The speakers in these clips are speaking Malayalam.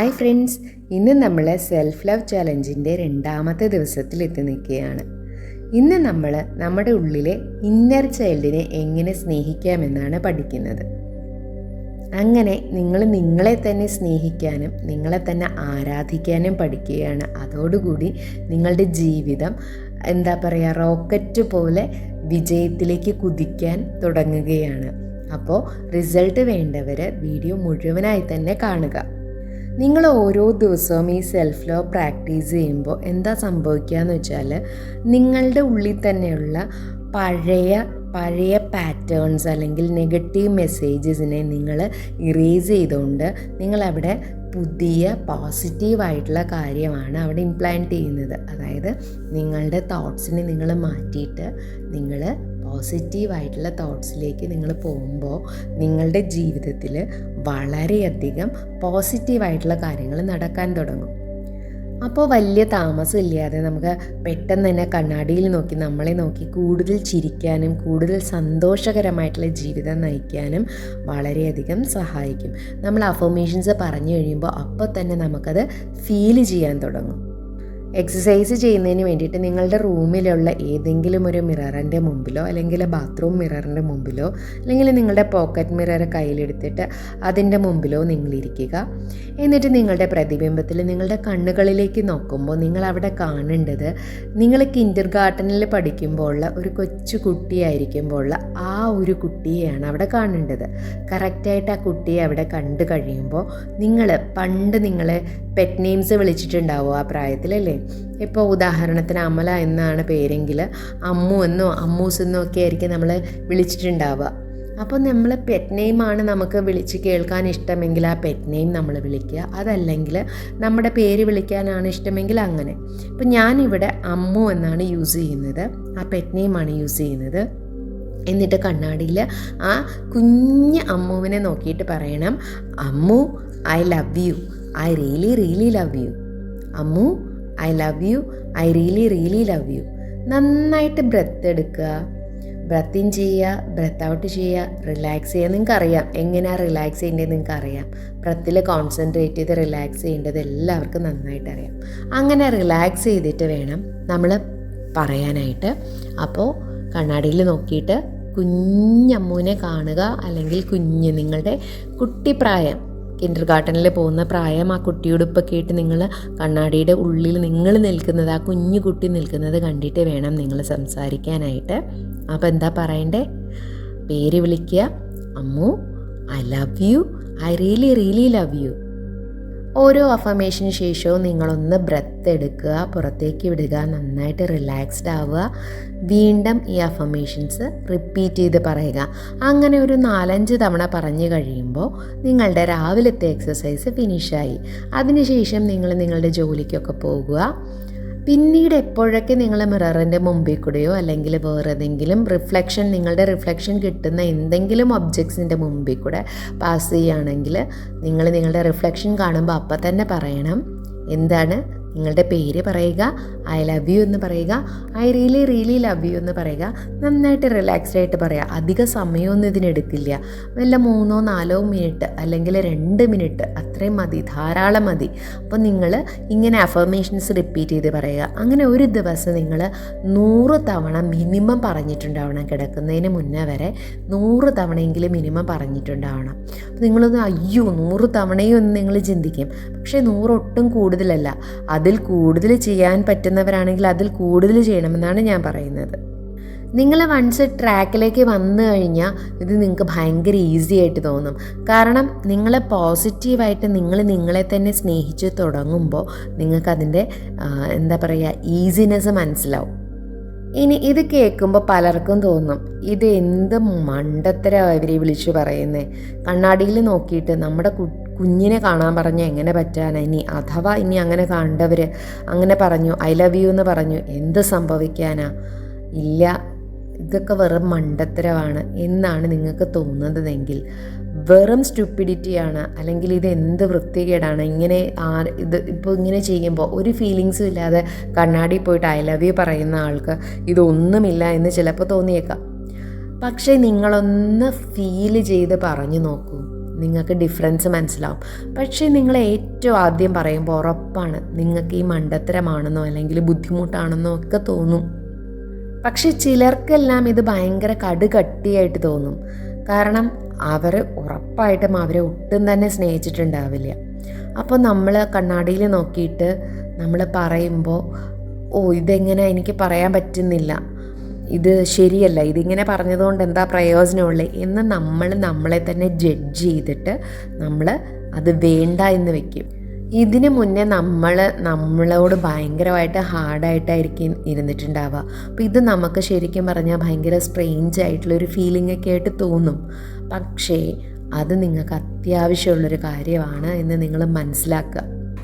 ഹായ് ഫ്രണ്ട്സ് ഇന്ന് നമ്മൾ സെൽഫ് ലവ് ചലഞ്ചിന്റെ രണ്ടാമത്തെ ദിവസത്തിൽ എത്തി നിൽക്കുകയാണ്. ഇന്ന് നമ്മൾ നമ്മുടെ ഉള്ളിലെ ഇന്നർ ചൈൽഡിനെ എങ്ങനെ സ്നേഹിക്കാമെന്നാണ് പഠിക്കുന്നത്. അങ്ങനെ നിങ്ങൾ നിങ്ങളെ തന്നെ സ്നേഹിക്കാനും നിങ്ങളെ തന്നെ ആരാധിക്കാനും പഠിക്കുകയാണ്. അതോടുകൂടി നിങ്ങളുടെ ജീവിതം എന്താ പറയുക റോക്കറ്റ് പോലെ വിജയത്തിലേക്ക് കുതിക്കാൻ തുടങ്ങുകയാണ്. അപ്പോൾ റിസൾട്ട് വേണ്ടവർ വീഡിയോ മുഴുവനായി തന്നെ കാണുക. നിങ്ങൾ ഓരോ ദിവസവും ഈ സെൽഫ് ലവ് പ്രാക്ടീസ് ചെയ്യുമ്പോൾ എന്താ സംഭവിക്കുക എന്ന് വെച്ചാൽ നിങ്ങളുടെ ഉള്ളിൽ തന്നെയുള്ള പഴയ പഴയ പാറ്റേൺസ് അല്ലെങ്കിൽ നെഗറ്റീവ് മെസ്സേജസിനെ നിങ്ങൾ ഇറേസ് ചെയ്തുകൊണ്ട് നിങ്ങളവിടെ പുതിയ പോസിറ്റീവായിട്ടുള്ള കാര്യമാണ് അവിടെ ഇംപ്ലാന്റ് ചെയ്യുന്നത്. അതായത് നിങ്ങളുടെ തോട്ട്സിനെ നിങ്ങൾ മാറ്റിയിട്ട് നിങ്ങൾ പോസിറ്റീവായിട്ടുള്ള തോട്ട്സിലേക്ക് നിങ്ങൾ പോകുമ്പോൾ നിങ്ങളുടെ ജീവിതത്തിൽ വളരെയധികം പോസിറ്റീവായിട്ടുള്ള കാര്യങ്ങൾ നടക്കാൻ തുടങ്ങും. അപ്പോൾ വലിയ താമസമില്ലാതെ നമുക്ക് പെട്ടെന്ന് തന്നെ കണ്ണാടിയിൽ നോക്കി നമ്മളെ നോക്കി കൂടുതൽ ചിരിക്കാനും കൂടുതൽ സന്തോഷകരമായിട്ടുള്ള ജീവിതം നയിക്കാനും വളരെയധികം സഹായിക്കും. നമ്മൾ അഫോമേഷൻസ് പറഞ്ഞു കഴിയുമ്പോൾ അപ്പോൾ തന്നെ നമുക്കത് ഫീൽ ചെയ്യാൻ തുടങ്ങും. എക്സസൈസ് ചെയ്യുന്നതിന് വേണ്ടിയിട്ട് നിങ്ങളുടെ റൂമിലുള്ള ഏതെങ്കിലും ഒരു മിററിന്റെ മുമ്പിലോ അല്ലെങ്കിൽ ബാത്റൂം മിററിന്റെ മുമ്പിലോ അല്ലെങ്കിൽ നിങ്ങളുടെ പോക്കറ്റ് മിറർ കയ്യിലെടുത്തിട്ട് അതിന്റെ മുമ്പിലോ നിങ്ങൾ ഇരിക്കുക. എന്നിട്ട് നിങ്ങളുടെ പ്രതിബിംബത്തിൽ നിങ്ങളുടെ കണ്ണുകളിലേക്ക് നോക്കുമ്പോൾ നിങ്ങൾ അവിടെ കാണേണ്ടത് നിങ്ങൾ കിൻഡർ ഗാർഡനിൽ പഠിക്കുമ്പോൾ ഉള്ള ഒരു കൊച്ചു കുട്ടിയായിരിക്കുമ്പോൾ ഉള്ള ആ ഒരു കുട്ടിയെയാണ് അവിടെ കാണേണ്ടത്. കറക്റ്റായിട്ട് ആ കുട്ടിയെ അവിടെ കണ്ടു കഴിയുമ്പോൾ നിങ്ങൾ പണ്ട് നിങ്ങളെ പെറ്റ് നെയിംസ് വിളിച്ചിട്ടുണ്ടാവും ആ പ്രായത്തിലല്ലേ? ഇപ്പോൾ ഉദാഹരണത്തിന് അമല എന്നാണ് പേരെങ്കിൽ അമ്മു എന്നോ അമ്മൂസ് എന്നോ ഒക്കെ ആയിരിക്കും നമ്മൾ വിളിച്ചിട്ടുണ്ടാവുക. അപ്പോൾ നമ്മൾ പെറ്റ് നെയിമാണ് നമുക്ക് വിളിച്ച് കേൾക്കാൻ ഇഷ്ടമെങ്കിൽ ആ പെറ്റ് നെയിം നമ്മൾ വിളിക്കുക. അതല്ലെങ്കിൽ നമ്മുടെ പേര് വിളിക്കാനാണ് ഇഷ്ടമെങ്കിൽ അങ്ങനെ. ഇപ്പം ഞാനിവിടെ അമ്മു എന്നാണ് യൂസ് ചെയ്യുന്നത്. ആ പെറ്റ് നെയിമാണ് യൂസ് ചെയ്യുന്നത്. എന്നിട്ട് കണ്ണാടിയിൽ ആ കുഞ്ഞ് അമ്മുവിനെ നോക്കിയിട്ട് പറയണം Ammu I love you I really really love you Ammu I love you I really really love you നന്നായിട്ട് ബ്രത്ത് എടുക്കുക. ബ്രത്ത് ഇൻ ചെയ്യുക ബ്രത്ത് ഔട്ട് ചെയ്യുക റിലാക്സ് ചെയ്യുക നിങ്ങൾക്ക് അറിയാം എങ്ങനെയാണ് റിലാക്സ് ചെയ്യേണ്ടത് നിങ്ങൾക്ക് അറിയാം ബ്രത്തിൽ കോൺസെൻട്രേറ്റ് ചെയ്ത് റിലാക്സ് ചെയ്യേണ്ടത് എല്ലാവർക്കും നന്നായിട്ട് അറിയാം. അങ്ങനെ റിലാക്സ് ചെയ്തിട്ട് വേണം നമ്മൾ പറയാനായിട്ട്. അപ്പോൾ കണ്ണാടിയിൽ നോക്കിയിട്ട് കുഞ്ഞമ്മൂനെ കാണുക അല്ലെങ്കിൽ കുഞ്ഞ് നിങ്ങളുടെ കുട്ടിപ്രായം കിൻഡർ ഗാർഡനിൽ പോകുന്ന പ്രായം ആ കുട്ടിയോട് ഇപ്പം കേട്ട് നിങ്ങൾ കണ്ണാടിയുടെ ഉള്ളിൽ നിങ്ങൾ നിൽക്കുന്നത് ആ കുഞ്ഞു കുട്ടി നിൽക്കുന്നത് കണ്ടിട്ട് വേണം നിങ്ങൾ സംസാരിക്കാനായിട്ട്. അപ്പോൾ എന്താ പറയണ്ടേ? പേര് വിളിക്കുക Ammu I love you I really really love you ഓരോ അഫമേഷന് ശേഷവും നിങ്ങളൊന്ന് ബ്രത്ത് എടുക്കുക പുറത്തേക്ക് വിടുക നന്നായിട്ട് റിലാക്സ്ഡ് ആവുക. വീണ്ടും ഈ അഫമേഷൻസ് റിപ്പീറ്റ് ചെയ്ത് പറയുക. അങ്ങനെ ഒരു നാലഞ്ച് തവണ പറഞ്ഞു കഴിയുമ്പോൾ നിങ്ങളുടെ രാവിലത്തെ എക്സസൈസ് ഫിനിഷായി അതിനുശേഷം നിങ്ങൾ നിങ്ങളുടെ ജോലിക്കൊക്കെ പോകുക. പിന്നീട് എപ്പോഴൊക്കെ നിങ്ങൾ മിററിന്റെ മുമ്പിൽ കൂടെയോ അല്ലെങ്കിൽ വേറെ ഏതെങ്കിലും റിഫ്ലക്ഷൻ നിങ്ങളുടെ റിഫ്ലക്ഷൻ കിട്ടുന്ന എന്തെങ്കിലും ഒബ്ജക്ട്സിന്റെ മുമ്പിൽ കൂടെ പാസ് ചെയ്യുകയാണെങ്കിൽ നിങ്ങൾ നിങ്ങളുടെ റിഫ്ലക്ഷൻ കാണുമ്പോൾ അപ്പം തന്നെ പറയണം. എന്താണ്? നിങ്ങളുടെ പേര് പറയുക ഐ ലവ് യു എന്ന് പറയുക I really really love you എന്ന് പറയുക നന്നായിട്ട് റിലാക്സ്ഡ് ആയിട്ട് പറയുക അധിക സമയമൊന്നും ഇതിനെടുക്കില്ല വല്ല മൂന്നോ നാലോ മിനിറ്റ് അല്ലെങ്കിൽ രണ്ട് മിനിറ്റ് അത്രയും മതി ധാരാളം മതി. അപ്പോൾ നിങ്ങൾ ഇങ്ങനെ അഫർമേഷൻസ് റിപ്പീറ്റ് ചെയ്ത് പറയുക. അങ്ങനെ ഒരു ദിവസം നിങ്ങൾ നൂറ് തവണ മിനിമം പറഞ്ഞിട്ടുണ്ടാവണം കിടക്കുന്നതിന് മുന്നേ വരെ. നൂറ് തവണയെങ്കിലും മിനിമം പറഞ്ഞിട്ടുണ്ടാവണം. അപ്പോൾ നിങ്ങളൊന്ന് അയ്യോ നൂറ് തവണയും ഒന്ന് നിങ്ങൾ ചിന്തിക്കും. പക്ഷേ നൂറൊട്ടും കൂടുതലല്ല. അതിൽ കൂടുതൽ ചെയ്യാൻ പറ്റുന്നവരാണെങ്കിൽ അതിൽ കൂടുതൽ ചെയ്യണമെന്നാണ് ഞാൻ പറയുന്നത്. നിങ്ങൾ വൺസ് ട്രാക്കിലേക്ക് വന്നു കഴിഞ്ഞാൽ ഇത് നിങ്ങൾക്ക് ഭയങ്കര ഈസി ആയിട്ട് തോന്നും. കാരണം നിങ്ങളെ പോസിറ്റീവായിട്ട് നിങ്ങൾ നിങ്ങളെ തന്നെ സ്നേഹിച്ച് തുടങ്ങുമ്പോൾ നിങ്ങൾക്കതിന്റെ എന്താ പറയുക ഈസിനെസ് മനസ്സിലാവും. ഇനി ഇത് കേൾക്കുമ്പോൾ പലർക്കും തോന്നും ഇത് എന്ത് മണ്ടത്തര ഇവരെ വിളിച്ചു പറയുന്നത് കണ്ണാടിയിൽ നോക്കിയിട്ട് നമ്മുടെ കുഞ്ഞിനെ കാണാൻ പറഞ്ഞ എങ്ങനെ പറ്റാനാ? ഇനി അഥവാ ഇനി അങ്ങനെ കണ്ടവർ അങ്ങനെ പറഞ്ഞു ഐ ലവ് യു എന്ന് പറഞ്ഞു എന്ത് സംഭവിക്കാനാ? ഇല്ല ഇതൊക്കെ വെറും മണ്ടത്തരമാണ് എന്നാണ് നിങ്ങൾക്ക് തോന്നുന്നതെങ്കിൽ വെറും സ്റ്റുപ്പിഡിറ്റിയാണ്. അല്ലെങ്കിൽ ഇത് എന്ത് വൃത്തികേടാണ്. ഇങ്ങനെ ആ ഇത് ഇപ്പോൾ ഇങ്ങനെ ചെയ്യുമ്പോൾ ഒരു ഫീലിങ്സും ഇല്ലാതെ കണ്ണാടി പോയിട്ട് ഐ ലവ് യു പറയുന്ന ആൾക്ക് ഇതൊന്നുമില്ല എന്ന് ചിലപ്പോൾ തോന്നിയേക്കാം. പക്ഷേ നിങ്ങളൊന്ന് ഫീൽ ചെയ്ത് പറഞ്ഞു നോക്കൂ. നിങ്ങൾക്ക് ഡിഫറൻസ് മനസ്സിലാവും. പക്ഷേ നിങ്ങൾ ഏറ്റവും ആദ്യം പറയുമ്പോൾ ഉറപ്പാണ്. നിങ്ങൾക്ക് ഈ മണ്ടത്തരമാണെന്നോ അല്ലെങ്കിൽ ബുദ്ധിമുട്ടാണെന്നോ ഒക്കെ തോന്നും. പക്ഷെ ചിലർക്കെല്ലാം ഇത് ഭയങ്കര കടുകട്ടിയായിട്ട് തോന്നും. കാരണം അവർ ഉറപ്പായിട്ടും അവരെ ഒട്ടും തന്നെ സ്നേഹിച്ചിട്ടുണ്ടാവില്ല. അപ്പോൾ നമ്മൾ കണ്ണാടിയിൽ നോക്കിയിട്ട് നമ്മൾ പറയുമ്പോൾ ഓ ഇതെങ്ങനെ എനിക്ക് പറയാൻ പറ്റുന്നില്ല. ഇത് ശരിയല്ല. ഇതിങ്ങനെ പറഞ്ഞതുകൊണ്ട് എന്താ പ്രയോജനമുള്ളത് എന്ന് നമ്മൾ നമ്മളെ തന്നെ ജഡ്ജ് ചെയ്തിട്ട് നമ്മൾ അത് വേണ്ട എന്ന് വെക്കും. ഇതിന് മുന്നേ നമ്മൾ നമ്മളോട് ഭയങ്കരമായിട്ട് ഹാർഡായിട്ടായിരിക്കും ഇരുന്നിട്ടുണ്ടാവുക. അപ്പോൾ ഇത് നമുക്ക് ശരിക്കും പറഞ്ഞാൽ ഭയങ്കര സ്ട്രെയിഞ്ച് ആയിട്ടുള്ളൊരു ഫീലിംഗ് ഒക്കെ ആയിട്ട് തോന്നും. പക്ഷേ അത് നിങ്ങൾക്ക് അത്യാവശ്യമുള്ളൊരു കാര്യമാണ് എന്ന് നിങ്ങൾ മനസ്സിലാക്കുക.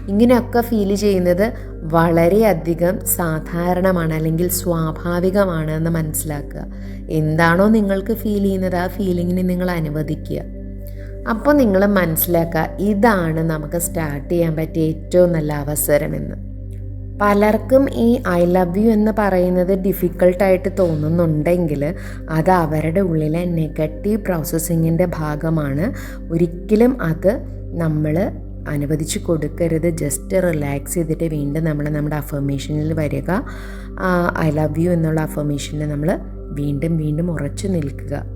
ഇങ്ങനെയൊക്കെ ഫീൽ ചെയ്യുന്നത് വളരെയധികം സാധാരണമാണ് അല്ലെങ്കിൽ സ്വാഭാവികമാണ് എന്ന് മനസ്സിലാക്കുക. എന്താണോ നിങ്ങൾക്ക് ഫീൽ ചെയ്യുന്നത് ആ ഫീലിങ്ങിനെ നിങ്ങൾ അനുവദിക്കുക. അപ്പോൾ നിങ്ങൾ മനസ്സിലാക്കുക ഇതാണ് നമുക്ക് സ്റ്റാർട്ട് ചെയ്യാൻ പറ്റിയ ഏറ്റവും നല്ല അവസരമെന്ന് പലർക്കും ഈ ഐ ലവ് യു എന്ന് പറയുന്നത് ഡിഫിക്കൾട്ടായിട്ട് തോന്നുന്നുണ്ടെങ്കിൽ അത് അവരുടെ ഉള്ളിലെ നെഗറ്റീവ് പ്രോസസ്സിങ്ങിന്റെ ഭാഗമാണ്. ഒരിക്കലും അത് നമ്മൾ അനുവദിച്ച് കൊടുക്കരുത്. ജസ്റ്റ് റിലാക്സ് ചെയ്തിട്ട് വീണ്ടും നമ്മൾ നമ്മുടെ അഫർമേഷനിൽ വരിക. ഐ ലവ് യു എന്നുള്ള അഫർമേഷനിൽ നമ്മൾ വീണ്ടും വീണ്ടും ഉറച്ചു നിൽക്കുക.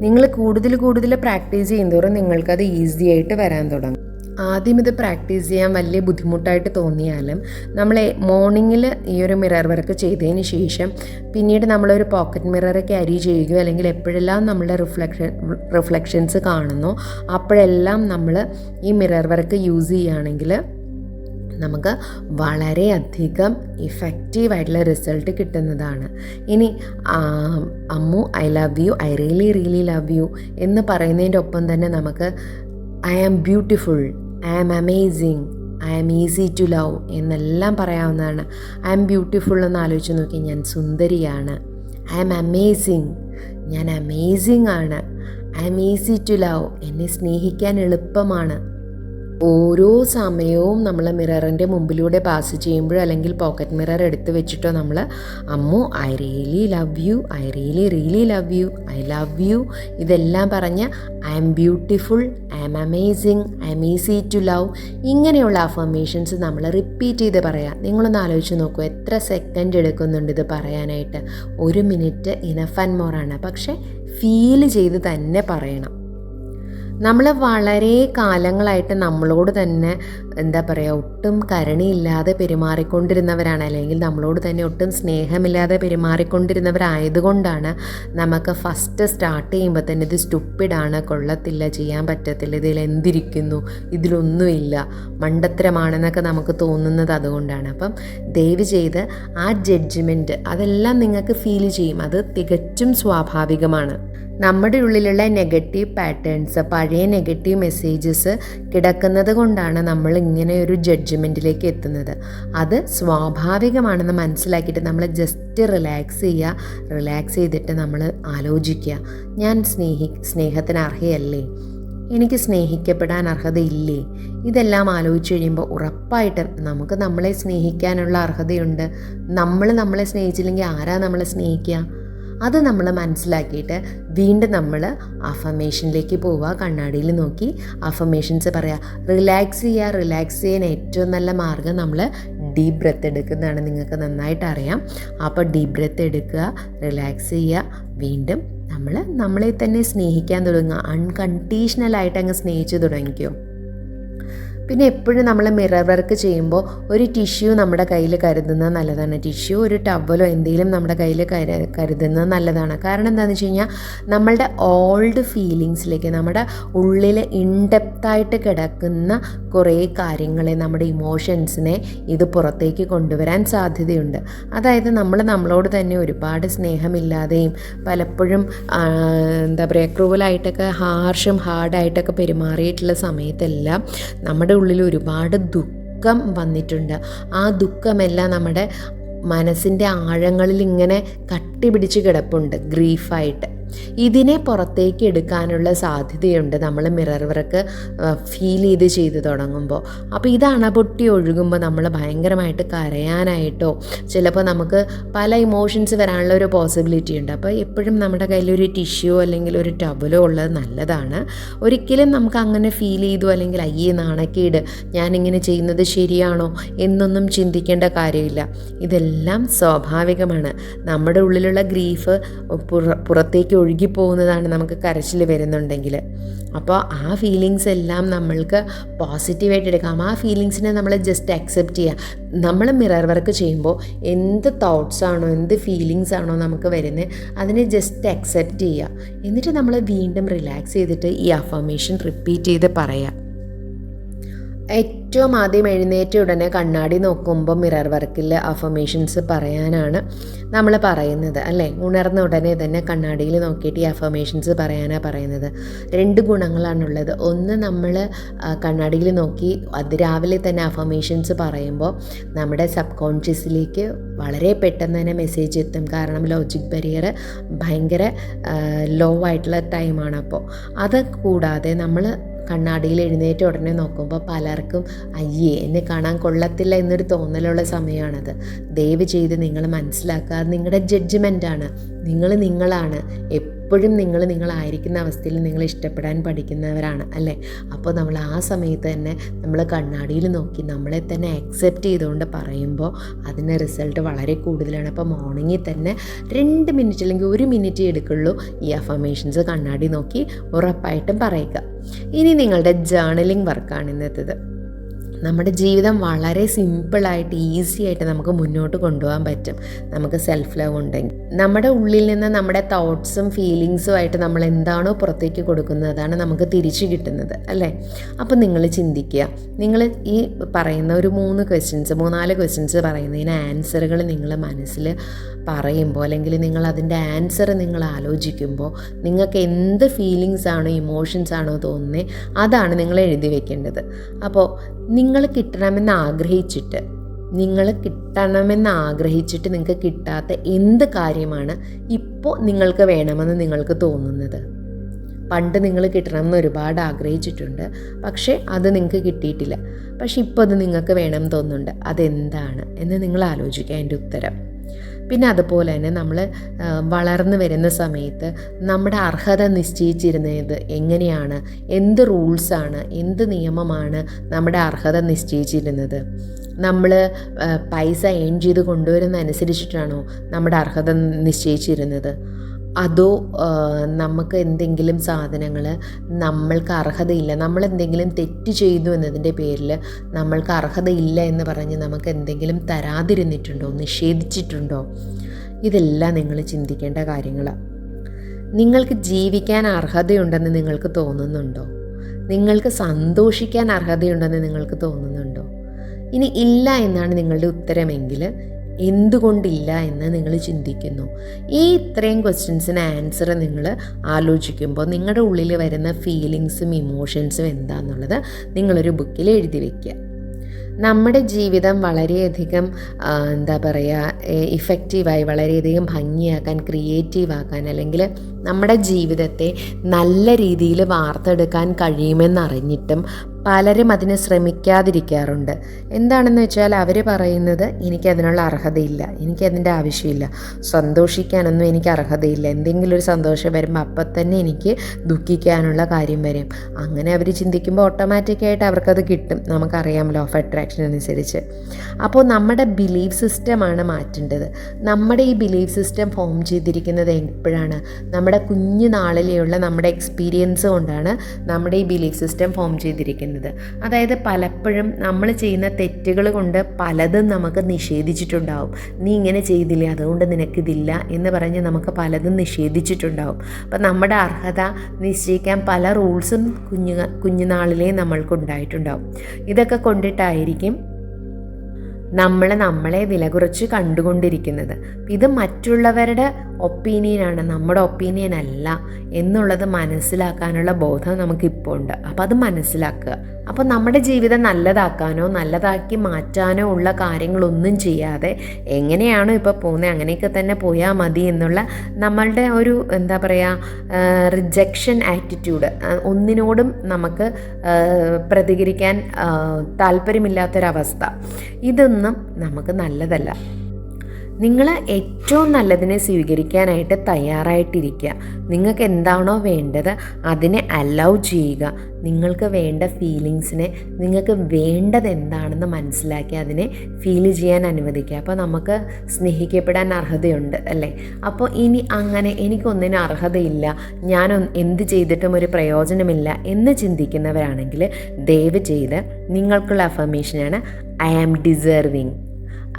നിങ്ങൾ കൂടുതൽ കൂടുതൽ പ്രാക്ടീസ് ചെയ്യുന്നതോറും നിങ്ങൾക്കത് ഈസി ആയിട്ട് വരാൻ തുടങ്ങും. ആദ്യം ഇത് പ്രാക്ടീസ് ചെയ്യാൻ വലിയ ബുദ്ധിമുട്ടായിട്ട് തോന്നിയാലും നമ്മൾ മോർണിംഗിൽ ഈ ഒരു മിറർ വർക്ക് ചെയ്തതിന് ശേഷം പിന്നീട് നമ്മളൊരു പോക്കറ്റ് മിറർ ക്യാരി ചെയ്യുകയോ അല്ലെങ്കിൽ എപ്പോഴെല്ലാം നമ്മളുടെ റിഫ്ലക്ഷൻ റിഫ്ലക്ഷൻസ് കാണുന്നു അപ്പോഴെല്ലാം നമ്മൾ ഈ മിറർ വർക്ക് യൂസ് ചെയ്യുകയാണെങ്കിൽ നമുക്ക് വളരെയധികം ഇഫക്റ്റീവായിട്ടുള്ള റിസൾട്ട് കിട്ടുന്നതാണ്. ഇനി Ammu I love you I really really love you എന്ന് പറയുന്നതിന്റെ ഒപ്പം തന്നെ നമുക്ക് I am beautiful I am amazing I am easy to love എന്നെല്ലാം പറയാവുന്നതാണ്. ഐ ആം ബ്യൂട്ടിഫുൾ എന്ന് ആലോചിച്ച് നോക്കി ഞാൻ സുന്ദരിയാണ്. ഐ ആം അമേസിങ് ഞാൻ അമേസിങ് ആണ്. I am easy to love എന്നെ സ്നേഹിക്കാൻ എളുപ്പമാണ്. ഓരോ സമയവും നമ്മൾ മിററിന്റെ മുമ്പിലൂടെ പാസ് ചെയ്യുമ്പോഴോ അല്ലെങ്കിൽ പോക്കറ്റ് മിറർ എടുത്ത് വെച്ചിട്ടോ നമ്മൾ Ammu I really love you I really really love you I love you ഇതെല്ലാം പറഞ്ഞ് I am beautiful I am amazing I am easy to love ഇങ്ങനെയുള്ള അഫർമേഷൻസ് നമ്മൾ റിപ്പീറ്റ് ചെയ്ത് പറയാം. നിങ്ങളൊന്ന് ആലോചിച്ച് നോക്കൂ എത്ര സെക്കൻഡ് എടുക്കുന്നുണ്ട് ഇത് പറയാനായിട്ട്? ഒരു മിനിറ്റ് ഇനഫ് ആൻഡ് മോറാണ് പക്ഷേ ഫീൽ ചെയ്ത് തന്നെ പറയണം. നമ്മൾ വളരെ കാലങ്ങളായിട്ട് നമ്മളോട് തന്നെ എന്താ പറയുക ഒട്ടും കരുണയില്ലാതെ പെരുമാറിക്കൊണ്ടിരുന്നവരാണ്. അല്ലെങ്കിൽ നമ്മളോട് തന്നെ ഒട്ടും സ്നേഹമില്ലാതെ പെരുമാറിക്കൊണ്ടിരുന്നവരായതുകൊണ്ടാണ് നമുക്ക് ഫസ്റ്റ് സ്റ്റാർട്ട് ചെയ്യുമ്പോൾ തന്നെ ഇത് സ്റ്റുപ്പിഡാണ് കൊള്ളത്തില്ല ചെയ്യാൻ പറ്റത്തില്ല ഇതിൽ എന്തിരിക്കുന്നു ഇതിലൊന്നുമില്ല മണ്ടത്തരമാണെന്നൊക്കെ നമുക്ക് തോന്നുന്നത് അതുകൊണ്ടാണ്. അപ്പം ദയവ് ചെയ്ത് ആ ജഡ്ജ്മെന്റ് അതെല്ലാം നിങ്ങൾക്ക് ഫീൽ ചെയ്യും. അത് തികച്ചും സ്വാഭാവികമാണ്. നമ്മുടെ ഉള്ളിലുള്ള നെഗറ്റീവ് പാറ്റേൺസ് പഴയ നെഗറ്റീവ് മെസ്സേജസ് കിടക്കുന്നത് കൊണ്ടാണ് നമ്മൾ ഇങ്ങനെ ഒരു ജഡ്ജ്മെന്റിലേക്ക് എത്തുന്നത്. അത് സ്വാഭാവികമാണെന്ന് മനസ്സിലാക്കിയിട്ട് നമ്മൾ ജസ്റ്റ് റിലാക്സ് ചെയ്യുക റിലാക്സ് ചെയ്തിട്ട് നമ്മൾ ആലോചിക്കുക. ഞാൻ സ്നേഹി സ്നേഹത്തിന് അർഹയല്ലേ? എനിക്ക് സ്നേഹിക്കപ്പെടാൻ അർഹതയില്ലേ? ഇതെല്ലാം ആലോചിച്ച് കഴിയുമ്പോൾ ഉറപ്പായിട്ട് നമുക്ക് നമ്മളെ സ്നേഹിക്കാനുള്ള അർഹതയുണ്ട്. നമ്മൾ നമ്മളെ സ്നേഹിച്ചില്ലെങ്കിൽ ആരാ നമ്മളെ സ്നേഹിക്കുക? അത് നമ്മൾ മനസ്സിലാക്കിയിട്ട് വീണ്ടും നമ്മൾ അഫമേഷനിലേക്ക് പോവുക. കണ്ണാടിയിൽ നോക്കി അഫമേഷൻസ് പറയുക റിലാക്സ് ചെയ്യുക റിലാക്സ് ചെയ്യാൻ ഏറ്റവും നല്ല മാർഗം നമ്മൾ ഡീപ്പ് ബ്രെത്ത് എടുക്കുന്നതാണ്. നിങ്ങൾക്ക് നന്നായിട്ട് അറിയാം. അപ്പോൾ ഡീപ്പ് ബ്രെത്ത് എടുക്കുക റിലാക്സ് ചെയ്യുക. വീണ്ടും നമ്മൾ നമ്മളെ തന്നെ സ്നേഹിക്കാൻ തുടങ്ങുക. അൺകണ്ടീഷണലായിട്ട് അങ്ങ് സ്നേഹിച്ചു തുടങ്ങിക്കോ. പിന്നെ എപ്പോഴും നമ്മൾ മിറർ വർക്ക് ചെയ്യുമ്പോൾ ഒരു ടിഷ്യൂ നമ്മുടെ കയ്യിൽ കരുതുന്നത് നല്ലതാണ്. ടിഷ്യൂ ഒരു ടവലോ എന്തെങ്കിലും നമ്മുടെ കയ്യിൽ കരു കരുതുന്നത് നല്ലതാണ്. കാരണം എന്താണെന്ന് വെച്ച് കഴിഞ്ഞാൽ നമ്മളുടെ ഓൾഡ് ഫീലിങ്സിലേക്ക് നമ്മുടെ ഉള്ളിൽ ഇൻഡെപ്തായിട്ട് കിടക്കുന്ന കുറേ കാര്യങ്ങളെ നമ്മുടെ ഇമോഷൻസിനെ ഇത് പുറത്തേക്ക് കൊണ്ടുവരാൻ സാധ്യതയുണ്ട്. അതായത് നമ്മൾ നമ്മളോട് തന്നെ ഒരുപാട് സ്നേഹമില്ലാതെയും പലപ്പോഴും എന്താ പറയുക ക്രൂവലായിട്ടൊക്കെ ഹാർഷും ഹാർഡായിട്ടൊക്കെ പെരുമാറിയിട്ടുള്ള സമയത്തെല്ലാം നമ്മുടെ ഉള്ളിൽ ഒരുപാട് ദുഃഖം വന്നിട്ടുണ്ട്. ആ ദുഃഖമെല്ലാം നമ്മുടെ മനസ്സിന്റെ ആഴങ്ങളിൽ ഇങ്ങനെ കട്ടി പിടിച്ച് കിടപ്പുണ്ട് ഗ്രീഫായിട്ട്. ഇതിനെ പുറത്തേക്ക് എടുക്കാനുള്ള സാധ്യതയുണ്ട്. നമ്മൾ മിറർ വർക്ക് ഫീൽ ചെയ്ത് ചെയ്ത് തുടങ്ങുമ്പോൾ അപ്പോൾ ഇത് അണപൊട്ടി ഒഴുകുമ്പോൾ നമ്മൾ ഭയങ്കരമായിട്ട് കരയാനായിട്ടോ ചിലപ്പോൾ നമുക്ക് പല ഇമോഷൻസ് വരാനുള്ള ഒരു പോസിബിലിറ്റി ഉണ്ട്. അപ്പോൾ എപ്പോഴും നമ്മുടെ കയ്യിൽ ഒരു ടിഷ്യൂ അല്ലെങ്കിൽ ഒരു ടബലോ ഉള്ളത് നല്ലതാണ്. ഒരിക്കലും നമുക്ക് അങ്ങനെ ഫീൽ ചെയ്തു അല്ലെങ്കിൽ അയ്യേ നാണക്കേട് ഞാനിങ്ങനെ ചെയ്യുന്നത് ശരിയാണോ എന്നൊന്നും ചിന്തിക്കേണ്ട കാര്യമില്ല. ഇതെല്ലാം സ്വാഭാവികമാണ്. നമ്മുടെ ഉള്ളിലുള്ള ഗ്രീഫ് പുറ പുറത്തേക്ക് ഒഴുകിപ്പോകുന്നതാണ് നമുക്ക് കരച്ചിൽ വരുന്നുണ്ടെങ്കിൽ അപ്പോൾ ആ ഫീലിങ്സ് എല്ലാം നമ്മൾക്ക് പോസിറ്റീവായിട്ട് എടുക്കാം. ആ ഫീലിങ്സിനെ നമ്മൾ ജസ്റ്റ് അക്സെപ്റ്റ് ചെയ്യുക നമ്മൾ മിറർ വർക്ക് ചെയ്യുമ്പോൾ എന്ത് തോട്ട്സ് ആണോ എന്ത് ഫീലിങ്സ് ആണോ നമുക്ക് വരുന്നത് അതിനെ ജസ്റ്റ് അക്സെപ്റ്റ് ചെയ്യുക എന്നിട്ട് നമ്മൾ വീണ്ടും റിലാക്സ് ചെയ്തിട്ട് ഈ അഫർമേഷൻ റിപ്പീറ്റ് ചെയ്ത് പറയാം. ഏറ്റവും ആദ്യം എഴുന്നേറ്റ ഉടനെ കണ്ണാടി നോക്കുമ്പോൾ മിറർ വർക്കിൽ അഫർമേഷൻസ് പറയാനാണ് നമ്മൾ പറയുന്നത് അല്ലേ? ഉണർന്ന ഉടനെ തന്നെ കണ്ണാടിയിൽ നോക്കിയിട്ട് ഈ അഫർമേഷൻസ് പറയാനാണ് പറയുന്നത്. രണ്ട് ഗുണങ്ങളാണുള്ളത്. ഒന്ന് നമ്മൾ കണ്ണാടിയിൽ നോക്കി അതിരാവിലെ തന്നെ അഫർമേഷൻസ് പറയുമ്പോൾ നമ്മുടെ സബ് കോൺഷ്യസിലേക്ക് വളരെ പെട്ടെന്ന് തന്നെ മെസ്സേജ് എത്തും. കാരണം ലോജിക് ബരിയർ ഭയങ്കര ലോ ആയിട്ടുള്ള ടൈമാണ് അപ്പോൾ അത് കൂടാതെ നമ്മൾ കണ്ണാടിയിൽ എഴുന്നേറ്റ് ഉടനെ നോക്കുമ്പോൾ പലർക്കും അയ്യേ എന്നെ കാണാൻ കൊള്ളത്തില്ല എന്നൊരു തോന്നലുള്ള സമയമാണത്. ദയവ് ചെയ്ത് നിങ്ങൾ മനസ്സിലാക്കുക നിങ്ങളുടെ ജഡ്ജ്മെന്റാണ് നിങ്ങൾ നിങ്ങളാണ്. നിങ്ങൾ നിങ്ങളായിരിക്കുന്ന അവസ്ഥയിൽ നിങ്ങൾ ഇഷ്ടപ്പെടാൻ പഠിക്കുന്നവരാണ് അല്ലേ? അപ്പോൾ നമ്മൾ ആ സമയത്ത് തന്നെ നമ്മൾ കണ്ണാടിയിൽ നോക്കി നമ്മളെ തന്നെ അക്സെപ്റ്റ് ചെയ്തുകൊണ്ട് പറയുമ്പോൾ അതിന്റെ റിസൾട്ട് വളരെ കൂടുതലാണ്. അപ്പോൾ മോർണിംഗിൽ തന്നെ രണ്ട് മിനിറ്റ് അല്ലെങ്കിൽ ഒരു മിനിറ്റ് എടുക്കുള്ളൂ ഈ അഫർമേഷൻസ് കണ്ണാടി നോക്കി ഉറപ്പായിട്ടും പറയുക. ഇനി നിങ്ങളുടെ ജേർണലിംഗ് വർക്കാണ് ഇന്നത്തേത്. നമ്മുടെ ജീവിതം വളരെ സിമ്പിളായിട്ട് ഈസി ആയിട്ട് നമുക്ക് മുന്നോട്ട് കൊണ്ടുപോകാൻ പറ്റും. നമുക്ക് സെൽഫ് ലവ് ഉണ്ടെങ്കിൽ. നമ്മുടെ ഉള്ളിൽ നിന്ന് നമ്മുടെ തോട്ട്സും ഫീലിങ്സും ആയിട്ട് നമ്മൾ എന്താണോ പുറത്തേക്ക് കൊടുക്കുന്നത് അതാണ് നമുക്ക് തിരിച്ചു കിട്ടുന്നത് അല്ലേ? അപ്പം നിങ്ങൾ ചിന്തിക്കുക. നിങ്ങൾ ഈ പറയുന്ന ഒരു മൂന്ന് ക്വസ്റ്റ്യൻസ് മൂന്നാൽ ക്വസ്റ്റ്യൻസ് പറയുന്നതിന് ആൻസറുകൾ നിങ്ങൾ മനസ്സിൽ പറയുമ്പോൾ അല്ലെങ്കിൽ നിങ്ങൾ അതിന്റെ ആൻസർ നിങ്ങൾ ആലോചിക്കുമ്പോൾ നിങ്ങൾക്ക് എന്ത് ഫീലിങ്സ് ആണോ ഇമോഷൻസ് ആണോ തോന്നുന്നത് അതാണ് നിങ്ങൾ എഴുതി വെക്കേണ്ടത്. അപ്പോൾ നിങ്ങൾ കിട്ടണമെന്ന് ആഗ്രഹിച്ചിട്ട് നിങ്ങൾ കിട്ടണമെന്ന് ആഗ്രഹിച്ചിട്ട് നിങ്ങൾക്ക് കിട്ടാത്ത എന്ത് കാര്യമാണ് ഇപ്പോൾ നിങ്ങൾക്ക് വേണമെന്ന് നിങ്ങൾക്ക് തോന്നുന്നത്? പണ്ട് നിങ്ങൾ കിട്ടണമെന്ന് ഒരുപാട് ആഗ്രഹിച്ചിട്ടുണ്ട് പക്ഷേ അത് നിങ്ങൾക്ക് കിട്ടിയിട്ടില്ല. പക്ഷെ ഇപ്പോൾ അത് നിങ്ങൾക്ക് വേണം തോന്നുന്നുണ്ട്. അതെന്താണ്? എന്ന് നിങ്ങൾ ആലോചിക്കുക. അതിന്റെ ഉത്തരം. പിന്നെ അതുപോലെ തന്നെ നമ്മൾ വളർന്നു വരുന്ന സമയത്ത് നമ്മുടെ അർഹത നിശ്ചയിച്ചിരുന്നത് എങ്ങനെയാണ്? എന്ത് റൂൾസാണ് എന്ത് നിയമമാണ് നമ്മുടെ അർഹത നിശ്ചയിച്ചിരുന്നത്? നമ്മൾ പൈസ ഏൺ ചെയ്ത് കൊണ്ടുവരുന്ന അനുസരിച്ചിട്ടാണോ നമ്മുടെ അർഹത നിശ്ചയിച്ചിരുന്നത്? അതോ നമുക്ക് എന്തെങ്കിലും സാധനങ്ങൾ നമ്മൾക്ക് അർഹതയില്ല നമ്മൾ എന്തെങ്കിലും തെറ്റ് ചെയ്തു എന്നതിന്റെ പേരിൽ നമ്മൾക്ക് അർഹതയില്ല എന്ന് പറഞ്ഞ് നമുക്ക് എന്തെങ്കിലും തരാതിരുന്നിട്ടുണ്ടോ നിഷേധിച്ചിട്ടുണ്ടോ? ഇതെല്ലാം നിങ്ങൾ ചിന്തിക്കേണ്ട കാര്യങ്ങളാണ് നിങ്ങൾക്ക് ജീവിക്കാൻ അർഹതയുണ്ടെന്ന് നിങ്ങൾക്ക് തോന്നുന്നുണ്ടോ? നിങ്ങൾക്ക് സന്തോഷിക്കാൻ അർഹതയുണ്ടെന്ന് നിങ്ങൾക്ക് തോന്നുന്നുണ്ടോ? ഇനി ഇല്ല എന്നാണ് നിങ്ങളുടെ ഉത്തരമെങ്കിൽ എന്തുകൊണ്ടില്ല എന്ന് നിങ്ങൾ ചിന്തിക്കുന്നു. ഈ ഇത്രയും ക്വസ്റ്റ്യൻസിന് ആൻസർ നിങ്ങൾ ആലോചിക്കുമ്പോൾ നിങ്ങളുടെ ഉള്ളിൽ വരുന്ന ഫീലിങ്സും ഇമോഷൻസും എന്താണെന്നുള്ളത് നിങ്ങളൊരു ബുക്കിൽ എഴുതി വയ്ക്കുക നമ്മുടെ ജീവിതം വളരെയധികം എന്താ പറയുക ഇഫക്റ്റീവായി വളരെയധികം ഭംഗിയാക്കാൻ ക്രിയേറ്റീവാക്കാൻ അല്ലെങ്കിൽ നമ്മുടെ ജീവിതത്തെ നല്ല രീതിയിൽ വാർത്തെടുക്കാൻ കഴിയുമെന്നറിഞ്ഞിട്ടും പലരും അതിന് ശ്രമിക്കാതിരിക്കാറുണ്ട്. എന്താണെന്ന് വെച്ചാൽ അവർ പറയുന്നത് എനിക്കതിനുള്ള അർഹതയില്ല എനിക്കതിന്റെ ആവശ്യമില്ല. സന്തോഷിക്കാനൊന്നും എനിക്ക് അർഹതയില്ല. എന്തെങ്കിലും ഒരു സന്തോഷം വരുമ്പോൾ അപ്പം തന്നെ എനിക്ക് ദുഃഖിക്കാനുള്ള കാര്യം വരും. അങ്ങനെ അവർ ചിന്തിക്കുമ്പോൾ ഓട്ടോമാറ്റിക്കായിട്ട് അവർക്കത് കിട്ടും. നമുക്കറിയാം ലോ ഓഫ് അട്രാക്ഷൻ അനുസരിച്ച്. അപ്പോൾ നമ്മുടെ ബിലീഫ് സിസ്റ്റമാണ് മാറ്റേണ്ടത്. നമ്മുടെ ഈ ബിലീഫ് സിസ്റ്റം ഫോം ചെയ്തിരിക്കുന്നത് എപ്പോഴാണ്? നമ്മുടെ കുഞ്ഞു നാളിലെയുള്ള നമ്മുടെ എക്സ്പീരിയൻസ് കൊണ്ടാണ് നമ്മുടെ ഈ ബിലീഫ് സിസ്റ്റം ഫോം ചെയ്തിരിക്കുന്നത്. അതായത് പലപ്പോഴും നമ്മൾ ചെയ്യുന്ന തെറ്റുകൾ കൊണ്ട് പലതും നമുക്ക് നിഷേധിച്ചിട്ടുണ്ടാവും. നീ ഇങ്ങനെ ചെയ്തില്ല? അതുകൊണ്ട് നിനക്കിതില്ല എന്ന് പറഞ്ഞ് നമുക്ക് പലതും നിഷേധിച്ചിട്ടുണ്ടാവും. അപ്പം നമ്മുടെ അർഹത നിശ്ചയിക്കാൻ പല റൂൾസും കുഞ്ഞു കുഞ്ഞുനാളിലേ നമ്മൾക്കുണ്ടായിട്ടുണ്ടാവും ഇതൊക്കെ കൊണ്ടിട്ടായിരിക്കും നമ്മൾ നമ്മളെ വില കുറച്ച് കണ്ടുകൊണ്ടിരിക്കുന്നത്. ഇത് മറ്റുള്ളവരുടെ ഒപ്പീനിയനാണ് നമ്മുടെ ഒപ്പീനിയൻ അല്ല എന്നുള്ളത് മനസ്സിലാക്കാനുള്ള ബോധം നമുക്കിപ്പോൾ ഉണ്ട്. അപ്പോൾ അത് മനസ്സിലാക്കുക. അപ്പോൾ നമ്മുടെ ജീവിതം നല്ലതാക്കാനോ നല്ലതാക്കി മാറ്റാനോ ഉള്ള കാര്യങ്ങളൊന്നും ചെയ്യാതെ എങ്ങനെയാണോ ഇപ്പോൾ പോകുന്നത് അങ്ങനെയൊക്കെ തന്നെ പോയാൽ മതി എന്നുള്ള നമ്മളുടെ ഒരു എന്താ പറയുക റിജക്ഷൻ ആറ്റിറ്റ്യൂഡ് ഒന്നിനോടും നമുക്ക് പ്രതികരിക്കാൻ താല്പര്യമില്ലാത്തൊരവസ്ഥ. ഇതൊന്നും നമുക്ക് നല്ലതല്ല. നിങ്ങൾ ഏറ്റവും നല്ലതിനെ സ്വീകരിക്കാനായിട്ട് തയ്യാറായിട്ടിരിക്കുക. നിങ്ങൾക്ക് എന്താണോ വേണ്ടത് അതിനെ അലൗ ചെയ്യുക. നിങ്ങൾക്ക് വേണ്ട ഫീലിങ്സിനെ നിങ്ങൾക്ക് വേണ്ടത് എന്താണെന്ന് മനസ്സിലാക്കി അതിനെ ഫീൽ ചെയ്യാൻ അനുവദിക്കുക. അപ്പോൾ നമുക്ക് സ്നേഹിക്കപ്പെടാൻ അർഹതയുണ്ട് അല്ലേ? അപ്പോൾ ഇനി അങ്ങനെ എനിക്കൊന്നിനും അർഹതയില്ല. ഞാൻ എന്ത് ചെയ്തിട്ടും ഒരു പ്രയോജനമില്ല എന്ന് ചിന്തിക്കുന്നവരാണെങ്കിൽ ദയവ് ചെയ്ത് നിങ്ങൾക്കുള്ള അഫർമേഷനാണ് I am deserving.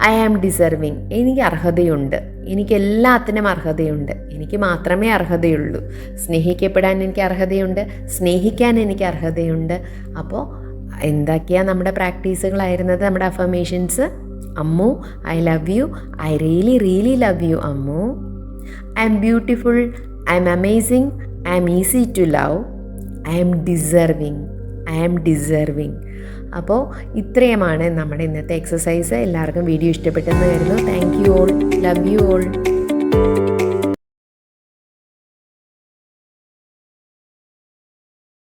I am deserving. എനിക്ക് അർഹതയുണ്ട്. എനിക്ക് എല്ലാത്തിനും അർഹതയുണ്ട്. എനിക്ക് മാത്രമേ അർഹതയുള്ളൂ. സ്നേഹിക്കപ്പെടാൻ എനിക്ക് അർഹതയുണ്ട്. സ്നേഹിക്കാൻ എനിക്ക് അർഹതയുണ്ട്. അപ്പോൾ എന്തൊക്കെയാണ് നമ്മുടെ പ്രാക്ടീസുകളായിരുന്നത്? നമ്മുടെ affirmations Ammu I love you I really really love you Ammu. I am beautiful I am amazing I am easy to love I am deserving I am deserving അപ്പോൾ ഇത്രയുമാണ് നമ്മുടെ ഇന്നത്തെ എക്സസൈസ് എല്ലാവർക്കും വീഡിയോ ഇഷ്ടപ്പെട്ടെന്ന് കരുതുന്നു. Thank you all love you all